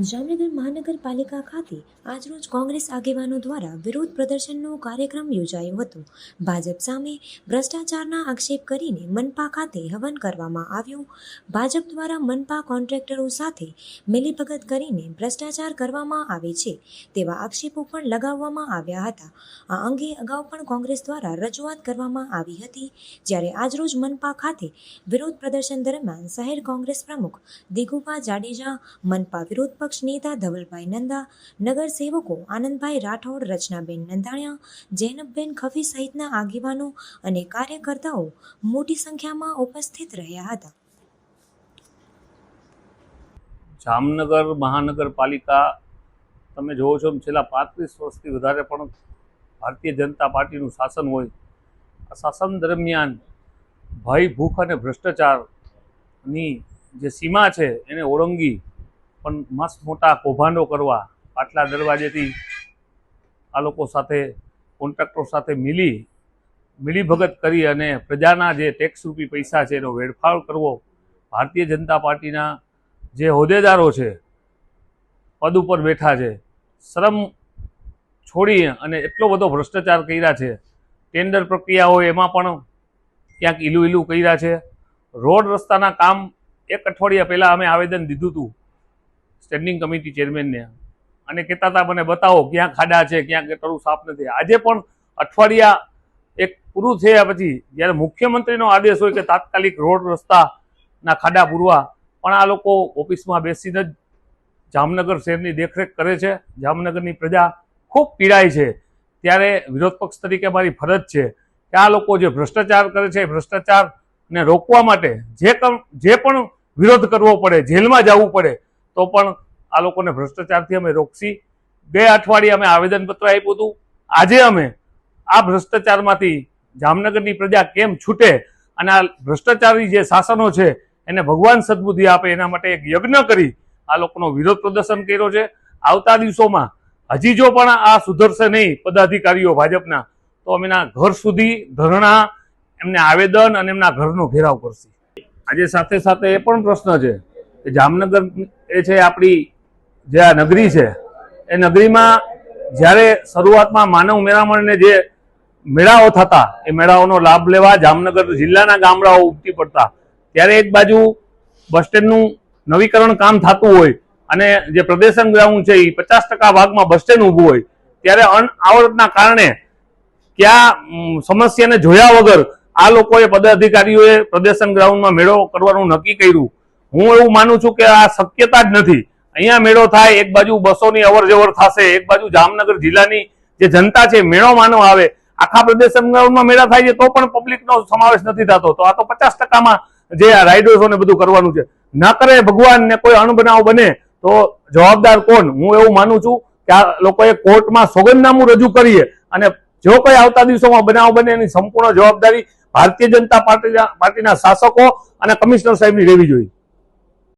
જામનગર મહાનગરપાલિકા ખાતે આજરોજ કોંગ્રેસ આગેવાનો દ્વારા વિરોધ પ્રદર્શનનો કાર્યક્રમ યોજાયો હતો. ભાજપ સામે ભ્રષ્ટાચારના આક્ષેપ કરીને મનપા ખાતે હવન કરવામાં આવ્યું. ભાજપ દ્વારા મનપા કોન્ટ્રાક્ટરો સાથે મિલીભગત કરીને ભ્રષ્ટાચાર કરવામાં આવે છે તેવા આક્ષેપો પણ લગાવવામાં આવ્યા હતા. આ અંગે અગાઉ પણ કોંગ્રેસ દ્વારા રજૂઆત કરવામાં આવી હતી. જ્યારે આજરોજ મનપા ખાતે વિરોધ પ્રદર્શન દરમિયાન શહેર કોંગ્રેસ પ્રમુખ દિગુભા જાડેજા મનપા વિરોધ પક્ષ નેતા ધવલભાઈ નંદા, નગરસેવકો આનંદભાઈ રાઠોડ, રચનાબેન નંદાણિયા જૈનબબેન ખફી સહિતના આગેવાનો અને કાર્યકર્તાઓ મોટી સંખ્યામાં ઉપસ્થિત રહ્યા હતા. જામનગર મહાનગરપાલિકા, તમે જોવો છો છેલ્લા પાંત્રીસ વર્ષથી વધારે પણ ભારતીય જનતા પાર્ટીનું શાસન હોય. આ શાસન દરમિયાન ભય, ભૂખ અને ભ્રષ્ટાચારની જે સીમા છે એને ઓળંગી પણ મસ્ત મોટા કૌભાંડો કરવા પાટલા દરવાજેથી આ લોકો સાથે, કોન્ટ્રાક્ટરો સાથે મિલી મિલીભગત કરી અને પ્રજાના જે ટેક્સ રૂપી પૈસા છે એનો વેડફાળ કરવો, ભારતીય જનતા પાર્ટીના જે હોદ્દેદારો છે, પદ ઉપર બેઠા છે, શ્રમ છોડી અને એટલો બધો ભ્રષ્ટાચાર કર્યા છે ટેન્ડર પ્રક્રિયા હોય એમાં પણ ક્યાંક ઈલું ઈલું કર્યા છે. રોડ રસ્તાના કામ એક અઠવાડિયા પહેલાં અમે આવેદન દીધું હતું. સ્ટેન્ડિંગ કમિટી ચેરમેનને અને કહેતા હતા, મને બતાવો, ક્યાં ખાડા છે, ક્યાં ગટરું સાફ નથી. આજે પણ અઠવાડિયા એક પૂરું થયા પછી, જ્યારે મુખ્યમંત્રીનો આદેશ હોય કે તાત્કાલિક રોડ રસ્તાના ખાડા પૂરવા, પણ આ લોકો ઓફિસમાં બેસીને જ જામનગર શહેરની દેખરેખ કરે છે. જામનગરની પ્રજા ખૂબ પીડાય છે. ત્યારે વિરોધ પક્ષ તરીકે મારી ફરજ છે કે આ લોકો જે ભ્રષ્ટાચાર કરે છે ભ્રષ્ટાચારને રોકવા માટે જે જે પણ વિરોધ કરવો પડે, જેલમાં જવું પડે તો પણ આ લોકોને ભ્રષ્ટાચારથી અમે રોકશી. બે અઠવાડિયે અમે આવેદનપત્ર આપ્યું હતું. આજે અમે આ ભ્રષ્ટાચારમાંથી જામનગરની પ્રજા કેમ છૂટે અને આ ભ્રષ્ટાચારી જે શાસનો છે એને ભગવાન સદબુદ્ધિ આપે એના માટે એક યજ્ઞ કરી આ લોકોનો વિરોધ પ્રદર્શન કર્યો છે. આવતા દિવસોમાં હજી જો પણ આ સુધરશે નહીં પદાધિકારીઓ ભાજપના, તો અમે ઘર સુધી ધરણા, એમને આવેદન અને એમના ઘરનો ઘેરાવ કરશે. આજે સાથે સાથે એ પણ પ્રશ્ન છે જામનગર એ છે આપણી જે આ નગરી છે, એ નગરીમાં જ્યારે શરૂઆતમાં માનવ મેળામણને જે મેળાઓ થતા, એ મેળાઓનો લાભ લેવા જામનગર જિલ્લાના ગામડાઓ ઉપટી પડતા, ત્યારે એક બાજુ બસ સ્ટેન્ડનું નવીકરણ કામ થતું હોય અને જે પ્રદર્શન ગ્રાઉન્ડ છે, એ પચાસ ટકા ભાગમાં બસ સ્ટેન્ડ ઊભું હોય, ત્યારે અનઆવડતના કારણે ક્યાં સમસ્યાને જોયા વગર આ લોકોએ પદાધિકારીઓએ પ્રદર્શન ગ્રાઉન્ડમાં મેળો કરવાનું નક્કી કર્યું. હું એવું માનું છું કે આ શક્યતા જ નથી. અહીંયા મેળો થાય, એક બાજુ બસોની અવર જવર થશે, એક બાજુ જામનગર જિલ્લાની જે જનતા છે, મેળો માનવા આવે, આખા પ્રદેશ ગ્રાઉન્ડમાં મેળા થાય છે, તો પણ પબ્લિકનો સમાવેશ નથી થતો. તો આ તો પચાસ ટકામાં જે આ રાઇડર્સો ને બધું કરવાનું છે. ન કરે ભગવાન ને કોઈ અણબનાવ બને, તો જવાબદાર કોણ? હું એવું માનું છું કે આ લોકોએ કોર્ટમાં સોગંદનામું રજૂ કરીએ અને જો કોઈ આવતા દિવસોમાં બનાવ બને, એની સંપૂર્ણ જવાબદારી ભારતીય જનતા પાર્ટીના પાર્ટીના શાસકો અને કમિશનર સાહેબની રહેવી જોઈએ.